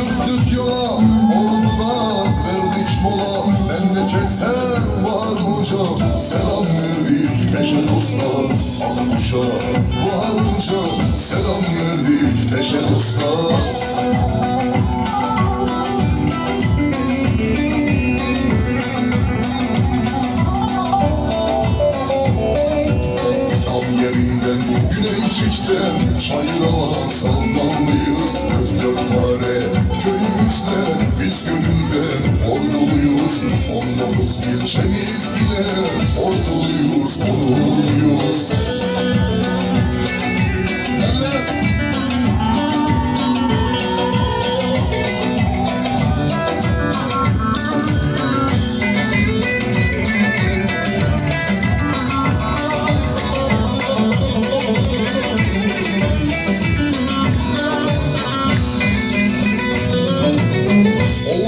Çıktık yola Ordu'dan verdik mola. Memleketten varınca Selam verdik eşe dosta. Al kuşa varınca Selam verdik eşe dosta. Tam yerinden Güneycik'ten Çayır'a sallanlıyız 44 tane köyümüzde Biz gönülden orduluyuz 19 ilçemiz ile Orduluyuz, onurluyuz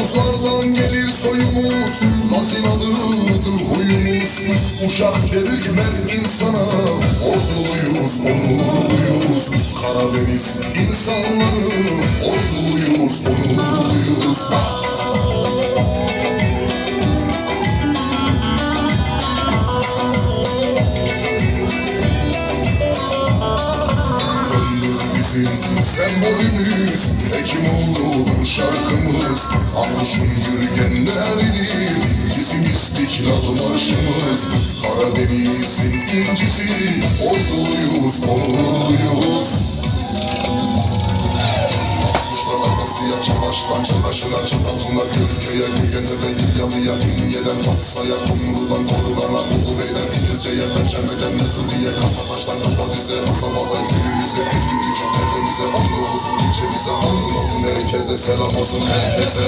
Oğuzlardan gelir soyumuz Hazinalıdır huyumuz. Uşak dedik mert insana Orduluyuz, onurluyuz Karadeniz insanları Orduluyuz, onurluyuz bizim sembolümüz Hekimoğlu'nun şarkımız Arşın yürgenleridir Bizim istiklal marşımız. Karadeniz'in incisi Orduluyuz, onurluyuz Aslıya, Çamaş'tan, Çamaşır'a, Çatalın'a, Gölköy'e, Gügen'e, Gilyalı'ya, Ünye'den, Fatsa'ya, Kumru'dan, Korular'a, Ulubey'den, İngilizce'ye, Perşembe'den, Mesudiye, Kapabaş'tan, Kapadize, Asabadan, Köyümüze, Ergüdü, Çöplerimize, 19 ilçemize, Anadolu'nun herkese selam olsun herkese.